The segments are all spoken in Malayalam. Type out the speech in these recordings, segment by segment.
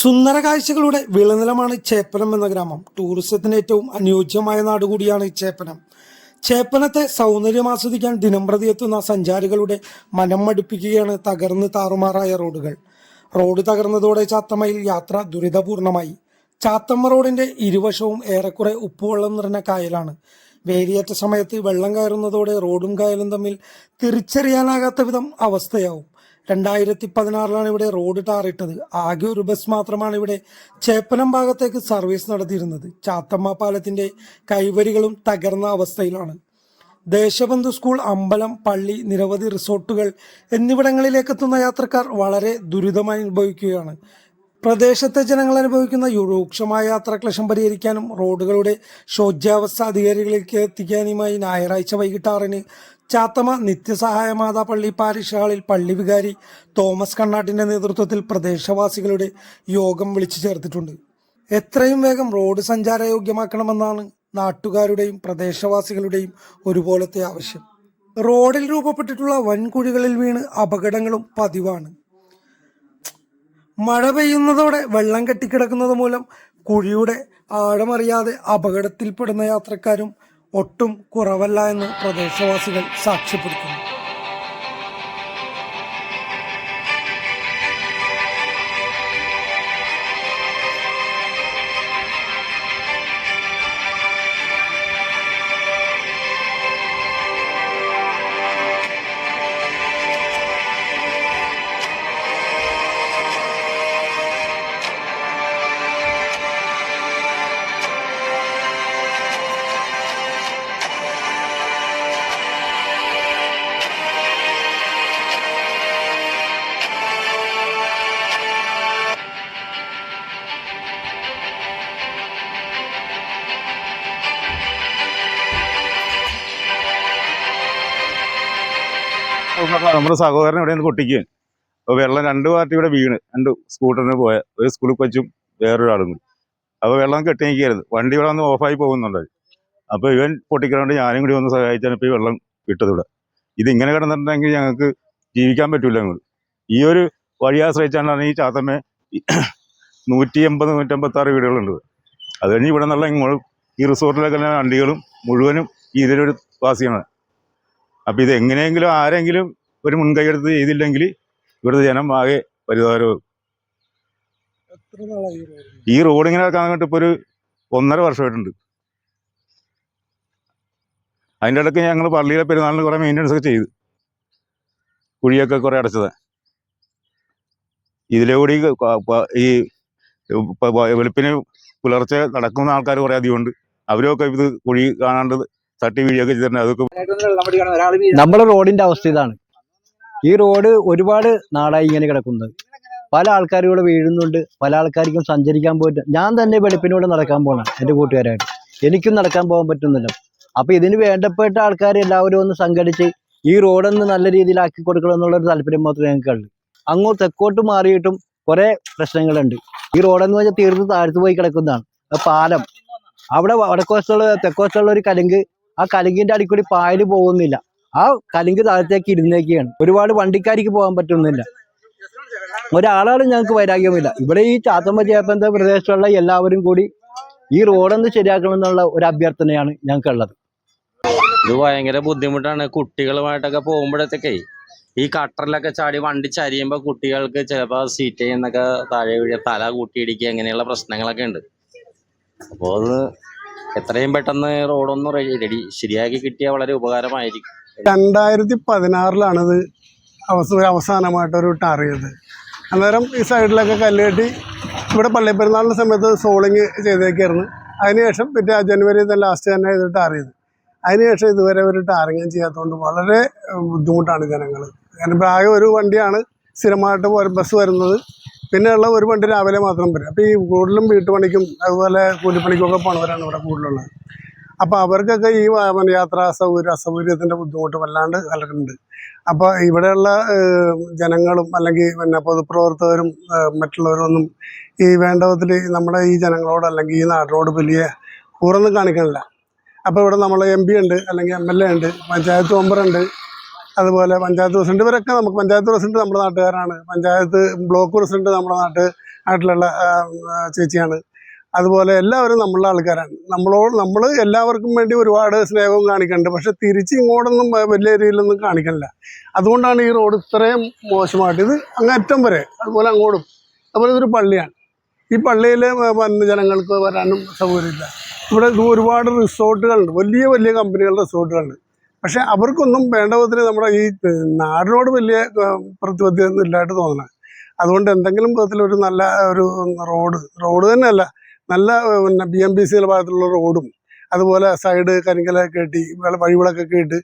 സുന്ദര കാഴ്ചകളുടെ വിളനിലമാണ് ചേപ്പനം എന്ന ഗ്രാമം. ടൂറിസത്തിന് ഏറ്റവും അനുയോജ്യമായ നാട് കൂടിയാണ് ചേപ്പനം. ചേപ്പനത്തെ സൗന്ദര്യം ആസ്വദിക്കാൻ ദിനംപ്രതി എത്തുന്ന സഞ്ചാരികളുടെ മനം മടുപ്പിക്കുകയാണ് തകർന്ന് താറുമാറായ റോഡുകൾ. റോഡ് തകർന്നതോടെ ചാത്തമ്മയിൽ യാത്ര ദുരിതപൂർണമായി. ചാത്തമ്മ റോഡിന്റെ ഇരുവശവും ഏറെക്കുറെ ഉപ്പുവെള്ളം നിറഞ്ഞ കായലാണ്. വേലിയേറ്റ സമയത്ത് വെള്ളം കയറുന്നതോടെ റോഡും കായലും തമ്മിൽ തിരിച്ചറിയാനാകാത്ത വിധം അവസ്ഥയാവും. രണ്ടായിരത്തി പതിനാറിലാണ് ഇവിടെ റോഡ് ടാറിട്ടത് ആകെ ഒരു ബസ് മാത്രമാണ് ഇവിടെ ചേപ്പനം ഭാഗത്തേക്ക് സർവീസ് നടത്തിയിരുന്നത്. ചാത്തമ്മ പാലത്തിന്റെ കൈവരികളും തകർന്ന അവസ്ഥയിലാണ്. ദേശബന്ധു സ്കൂൾ അമ്പലം പള്ളി നിരവധി റിസോർട്ടുകൾ എന്നിവിടങ്ങളിലേക്ക് എത്തുന്ന യാത്രക്കാർ വളരെ ദുരിതമായി അനുഭവിക്കുകയാണ്. പ്രദേശത്തെ ജനങ്ങൾ അനുഭവിക്കുന്ന രൂക്ഷമായ യാത്രാക്ലേശം പരിഹരിക്കാനും റോഡുകളുടെ ശോച്യാവസ്ഥ അധികാരികളിലേക്ക് എത്തിക്കാനുമായി ഞായറാഴ്ച വൈകിട്ട് ആറിന് ചാത്തമ നിത്യസഹായ മാതാ പള്ളി പാരിഷ് ഹാളിൽ പള്ളി വികാരി തോമസ് കണ്ണാട്ടിന്റെ നേതൃത്വത്തിൽ പ്രദേശവാസികളുടെ യോഗം വിളിച്ചു ചേർത്തിട്ടുണ്ട്. എത്രയും വേഗം റോഡ് സഞ്ചാരയോഗ്യമാക്കണമെന്നാണ് നാട്ടുകാരുടെയും പ്രദേശവാസികളുടെയും ഒരുപോലത്തെ ആവശ്യം. റോഡിൽ രൂപപ്പെട്ടിട്ടുള്ള വൻകുഴികളിൽ വീണ് അപകടങ്ങളും പതിവാണ്. മഴ പെയ്യുന്നതോടെ വെള്ളം കെട്ടിക്കിടക്കുന്നത് മൂലം കുഴിയുടെ ആഴമറിയാതെ അപകടത്തിൽപ്പെടുന്ന യാത്രക്കാരും ഒട്ടും കുറവല്ല എന്ന് പ്രദേശവാസികൾ സാക്ഷ്യപ്പെടുത്തുന്നു. നമ്മുടെ സഹോദരൻ ഇവിടെ നിന്ന് അപ്പോൾ വെള്ളം രണ്ട് പാർട്ടി ഇവിടെ വീണ്. രണ്ട് സ്കൂട്ടറിന് പോയ ഒരു സ്കൂളിൽ കൊച്ചും വേറൊരാളും കൂടി. അപ്പോൾ വെള്ളം കെട്ടി നിൽക്കരുത് വണ്ടി ഇവിടെ വന്ന് ഓഫായി പോകുന്നുണ്ട്. അപ്പോൾ ഇവൻ പൊട്ടിക്കണോണ്ട് ഞാനും കൂടി വന്ന് സഹായിച്ചാണ് ഇപ്പോൾ ഈ വെള്ളം ഇവിടെ. ഇതിങ്ങനെ കിടന്നിട്ടുണ്ടെങ്കിൽ ഞങ്ങൾക്ക് ജീവിക്കാൻ പറ്റില്ല അങ്ങോട്ട്. ഈ ഒരു വഴി ആശ്രയിച്ചാണ് ഈ ചാത്തമ്മ നൂറ്റി എൺപത് നൂറ്റമ്പത്താറ് വീടുകളുണ്ട് അത് കഴിഞ്ഞ് ഇവിടെ നിന്നുള്ള ഇങ്ങോട്ട് ഈ റിസോർട്ടിലൊക്കെ വണ്ടികളും മുഴുവനും ഇതിലൊരു വാസിയാണ് അപ്പം ഇത് എങ്ങനെയെങ്കിലും ആരെങ്കിലും ഒരു മുൻകൈയെടുത്ത് ചെയ്തില്ലെങ്കിൽ ഇവിടുത്തെ ജനം ആകെ പരിതാരവും ഈ റോഡ്? ഇങ്ങനെ? കാണാൻ ഇപ്പോൾ ഒരു ഒന്നര വർഷമായിട്ടുണ്ട്. അതിന്റെ ഇടയ്ക്ക് ഞങ്ങൾ പള്ളിയിലെ പെരുന്നാളിന് കുറേ മെയിന്റനൻസ് ഒക്കെ ചെയ്തു. കുഴിയൊക്കെ കുറേ അടച്ചത്. ഇതിലൂടെ ഈ വെളുപ്പിന് പുലർച്ചെ നടക്കുന്ന ആൾക്കാർ കുറേ അധികമുണ്ട്. അവരൊക്കെ ഇത് കുഴി കാണാണ്ട് തട്ടി വീഴിയൊക്കെ ചെയ്തിട്ടുണ്ട്. അതൊക്കെ നമ്മുടെ റോഡിന്റെ അവസ്ഥ ഇതാണ്. ഈ റോഡ് ഒരുപാട് നാളായി ഇങ്ങനെ കിടക്കുന്നത്. പല ആൾക്കാരും ഇവിടെ വീഴുന്നുണ്ട്. പല ആൾക്കാർക്കും സഞ്ചരിക്കാൻ പോയിട്ട് ഞാൻ തന്നെ വെളുപ്പിനോട് നടക്കാൻ പോകണം എന്റെ കൂട്ടുകാരായിട്ട്. എനിക്കും നടക്കാൻ പോകാൻ പറ്റുന്നില്ല. അപ്പൊ ഇതിന് വേണ്ടപ്പെട്ട ആൾക്കാർ എല്ലാവരും ഒന്ന് സംഘടിച്ച് ഈ റോഡൊന്ന് നല്ല രീതിയിലാക്കി കൊടുക്കണം എന്നുള്ളൊരു താല്പര്യം മാത്രമേ ഞങ്ങൾക്കുള്ളൂ. അങ്ങോട്ട് തെക്കോട്ട് മാറിയിട്ടും കുറെ പ്രശ്നങ്ങളുണ്ട്. ഈ റോഡെന്ന് വെച്ചാൽ തീർത്ത് താഴ്ത്തു പോയി കിടക്കുന്നതാണ്. പാലം. അവിടെ വടക്കോസ്റ്റുള്ള തെക്കോസ്റ്റുള്ള ഒരു കലുങ്ക് ആ കലുങ്കിന്റെ അടിക്കൂടി പായൽ പോകുന്നില്ല. ആ കലുങ്ക് താഴത്തേക്ക് ഇരുന്നേക്കാണ് ഒരുപാട് വണ്ടിക്കാരിക്ക് പോകാൻ പറ്റുന്നില്ല. ഒരാളാണ് ഞങ്ങൾക്ക് വൈരാഗ്യമില്ല ഇവിടെ ഈ ചാത്തമ്മ ചേപ്പന്ത പ്രദേശത്തുള്ള എല്ലാവരും കൂടി ഈ റോഡൊന്ന് ശരിയാക്കണം എന്നുള്ള ഒരു അഭ്യർത്ഥനയാണ് ഞങ്ങൾക്കുള്ളത്. ഇത് ഭയങ്കര ബുദ്ധിമുട്ടാണ്. കുട്ടികളുമായിട്ടൊക്കെ പോകുമ്പോഴത്തേക്കേ ഈ കട്ടറിലൊക്കെ ചാടി വണ്ടി ചരിയുമ്പോൾ കുട്ടികൾക്ക് ചിലപ്പോൾ സീറ്റ് ചെയ്യുന്നൊക്കെ താഴെ വീഴുക തല കൂട്ടിയിടിക്കുക അങ്ങനെയുള്ള പ്രശ്നങ്ങളൊക്കെ ഉണ്ട്. അപ്പോൾ അത് എത്രയും പെട്ടെന്ന് റോഡൊന്ന് റെഡി ശരിയാക്കി കിട്ടിയാൽ വളരെ ഉപകാരമായിരിക്കും. രണ്ടായിരത്തി പതിനാറിലാണത് അവസ അവസാനമായിട്ടൊരു ടാർ ചെയ്തത്. അന്നേരം ഈ സൈഡിലൊക്കെ കല്ല് കെട്ടി ഇവിടെ പള്ളിപ്പെരുന്നാളിന്റെ സമയത്ത് സോളിങ് ചെയ്തേക്കായിരുന്നു. അതിനുശേഷം പിന്നെ ജനുവരി ലാസ്റ്റ് തന്നെ ഇത് ടാർ ചെയ്തു. അതിനുശേഷം ഇതുവരെ ഒരു ടാറിങ് ചെയ്യാത്തതുകൊണ്ട് വളരെ ബുദ്ധിമുട്ടാണ് ജനങ്ങൾ കാരണം ആകെ ഒരു വണ്ടിയാണ് സ്ഥിരമായിട്ട് ബസ് വരുന്നത്. പിന്നെയുള്ള ഒരു വണ്ടി രാവിലെ മാത്രം വരും. അപ്പോൾ ഈ കൂടുതലും വീട്ടുപണിക്കും അതുപോലെ കൂലിപ്പണിക്കൊക്കെ പോണവരാണ് ഇവിടെ കൂടുതലുള്ളത്. അപ്പോൾ അവർക്കൊക്കെ ഈ യാത്രാ സൗകര്യം അസൗകര്യത്തിന്റെ ബുദ്ധിമുട്ട് വല്ലാണ്ട് കലക്കുന്നുണ്ട് അപ്പോൾ ഇവിടെയുള്ള ജനങ്ങളും അല്ലെങ്കിൽ പിന്നെ പൊതുപ്രവർത്തകരും മറ്റുള്ളവരൊന്നും ഈ വേണ്ട വിധത്തിൽ നമ്മുടെ ഈ ജനങ്ങളോട് അല്ലെങ്കിൽ ഈ നാടിനോട് വലിയ കൂറൊന്നും കാണിക്കണില്ല. അപ്പോൾ ഇവിടെ നമ്മൾ എം പി ഉണ്ട് അല്ലെങ്കിൽ എം എൽ എ ഉണ്ട് പഞ്ചായത്ത് മെമ്പറുണ്ട് അതുപോലെ പഞ്ചായത്ത് പ്രസിഡന്റ് ഇവരൊക്കെ നമുക്ക് പഞ്ചായത്ത് പ്രസിഡന്റ് നമ്മുടെ നാട്ടുകാരാണ്. പഞ്ചായത്ത് ബ്ലോക്ക് പ്രസിഡന്റ് നമ്മുടെ നാട്ട് ആയിട്ടുള്ള ചേച്ചിയാണ്. അതുപോലെ എല്ലാവരും നമ്മളുടെ ആൾക്കാരാണ്. നമ്മളോട് നമ്മൾ എല്ലാവർക്കും വേണ്ടി ഒരുപാട് സ്നേഹവും കാണിക്കുന്നുണ്ട് പക്ഷെ തിരിച്ച് ഇങ്ങോട്ടൊന്നും വലിയ രീതിയിലൊന്നും കാണിക്കണില്ല അതുകൊണ്ടാണ് ഈ റോഡ് ഇത്രയും മോശമായിട്ട്. ഇത് അങ്ങറ്റം വരെ അതുപോലെ അങ്ങോട്ടും. അതുപോലെ ഇതൊരു പള്ളിയാണ്. ഈ പള്ളിയിൽ വന്ന ജനങ്ങൾക്ക് വരാനും സൗകര്യമില്ല. ഇവിടെ ഒരുപാട് റിസോർട്ടുകളുണ്ട്. വലിയ വലിയ കമ്പനികളുടെ റിസോർട്ടുകളുണ്ട്. പക്ഷെ അവർക്കൊന്നും വേണ്ട വിധത്തിൽ നമ്മുടെ ഈ നാടിനോട് വലിയ പ്രതിബദ്ധത ഒന്നും ഇല്ലായിട്ട് തോന്നണേ. അതുകൊണ്ട് എന്തെങ്കിലും വിധത്തിലൊരു നല്ല ഒരു റോഡ് റോഡ് തന്നെയല്ല നല്ല പിന്നെ ബി എം ബി സിയുടെ ഭാഗത്തുള്ള റോഡും അതുപോലെ സൈഡ് കരിങ്കലൊക്കെ കെട്ടി വഴിവിളക്കൊക്കെ ഇട്ട്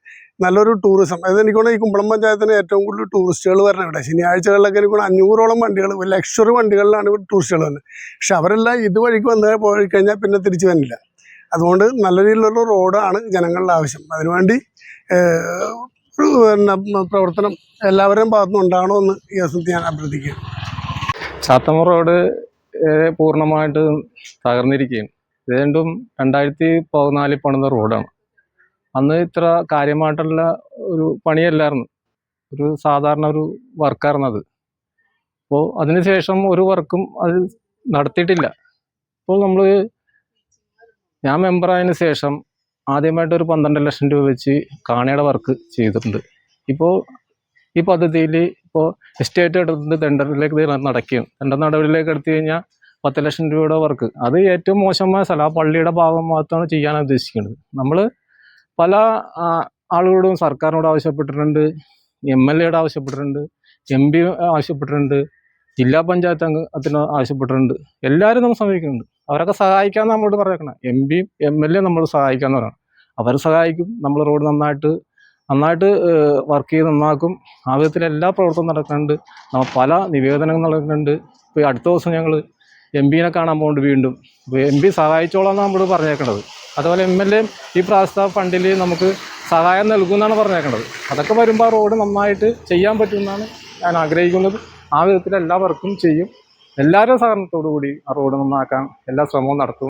നല്ലൊരു ടൂറിസം. അതായത് എനിക്ക് തോന്നുന്നു ഈ കുമ്പളം പഞ്ചായത്തിന് ഏറ്റവും കൂടുതൽ ടൂറിസ്റ്റുകൾ വരണം ഇവിടെ. ശനിയാഴ്ചകളിലൊക്കെ എനിക്ക് തോന്നുന്നു അഞ്ഞൂറോളം വണ്ടികൾ ലക്ഷറി വണ്ടികളിലാണ് ടൂറിസ്റ്റുകൾ വന്നത്. പക്ഷെ അവരെല്ലാം ഇതുവഴിക്ക് വന്ന് പോയി കഴിഞ്ഞാൽ പിന്നെ തിരിച്ചു വരില്ല. അതുകൊണ്ട് നല്ല രീതിയിലുള്ള റോഡാണ് ജനങ്ങളുടെ ആവശ്യം. അതിനുവേണ്ടി പിന്നെ പ്രവർത്തനം എല്ലാവരുടെയും ഭാഗത്തുനിന്ന് ഉണ്ടാകണമെന്ന് ഈ അവസരത്തിൽ ഞാൻ അഭ്യർത്ഥിക്കുകയാണ് ചാത്തമ്മ റോഡ് പൂർണമായിട്ട് തകർന്നിരിക്കുകയും ഇത് രണ്ടും രണ്ടായിരത്തി പതിനാലിൽ പണിത റോഡാണ്. അന്ന് ഇത്ര കാര്യമായിട്ടുള്ള ഒരു പണിയല്ലായിരുന്നു. ഒരു സാധാരണ ഒരു വർക്കായിരുന്നു അത്. അപ്പോൾ അതിനുശേഷം ഒരു വർക്കും അത് നടത്തിയിട്ടില്ല. അപ്പോൾ നമ്മൾ ഞാൻ മെമ്പറായതിനു ശേഷം ആദ്യമായിട്ട് ഒരു പന്ത്രണ്ട് ലക്ഷം രൂപ വെച്ച് കാണയുടെ വർക്ക് ചെയ്തിട്ടുണ്ട്. ഇപ്പോൾ ഈ പദ്ധതിയിൽ ഇപ്പോൾ എസ്റ്റേറ്റ് എടുത്തിട്ട് ടെൻഡറിലേക്ക് നടക്കുകയും ടെൻഡർ നടപടിയിലേക്ക് എടുത്തു കഴിഞ്ഞാൽ പത്ത് ലക്ഷം രൂപയുടെ വർക്ക് അത് ഏറ്റവും മോശമായ സ്ഥലം. ആ പള്ളിയുടെ ഭാഗം മാത്രമാണ് ചെയ്യാൻ ഉദ്ദേശിക്കുന്നത്. നമ്മൾ പല ആളുകളോടും സർക്കാരിനോട് ആവശ്യപ്പെട്ടിട്ടുണ്ട്. എം എൽ എയുടെ ആവശ്യപ്പെട്ടിട്ടുണ്ട്. എം പി ആവശ്യപ്പെട്ടിട്ടുണ്ട്. ജില്ലാ പഞ്ചായത്ത് അംഗത്തിന് ആവശ്യപ്പെട്ടിട്ടുണ്ട്. എല്ലാവരും നമ്മൾ സമീപിക്കുന്നുണ്ട്. അവരൊക്കെ സഹായിക്കാൻ നമ്മളോട് പറഞ്ഞേക്കണം. M P M L A നമ്മൾ സഹായിക്കാന്ന് പറയണം അവർ സഹായിക്കും നമ്മൾ റോഡ് നന്നായിട്ട് നന്നായിട്ട് വർക്ക് ചെയ്ത് നന്നാക്കും. ആ വിധത്തിൽ എല്ലാ പ്രവർത്തനവും നടക്കുന്നുണ്ട്. നമ്മൾ പല നിവേദനങ്ങൾ നടക്കുന്നുണ്ട്. ഇപ്പോൾ ഈ അടുത്ത ദിവസം ഞങ്ങൾ എം പിനെ കാണാൻ പോകുന്നുണ്ട് വീണ്ടും. ഇപ്പോൾ എം പി സഹായിച്ചോളാം നമ്മൾ പറഞ്ഞേക്കേണ്ടത് അതുപോലെ എം എൽ എ ഈ പ്രാവശ്യത്തെ ഫണ്ടിൽ നമുക്ക് സഹായം നൽകുമെന്നാണ് പറഞ്ഞേക്കേണ്ടത് അതൊക്കെ വരുമ്പോൾ റോഡ് നന്നായിട്ട് ചെയ്യാൻ പറ്റുമെന്നാണ് ഞാൻ ആഗ്രഹിക്കുന്നത്. ആ വിധത്തിൽ എല്ലാ വർക്കും ചെയ്യും. എല്ലാവരും സഹകരണത്തോടു കൂടി ആ റോഡ് നന്നാക്കാൻ എല്ലാ ശ്രമവും നടത്തും.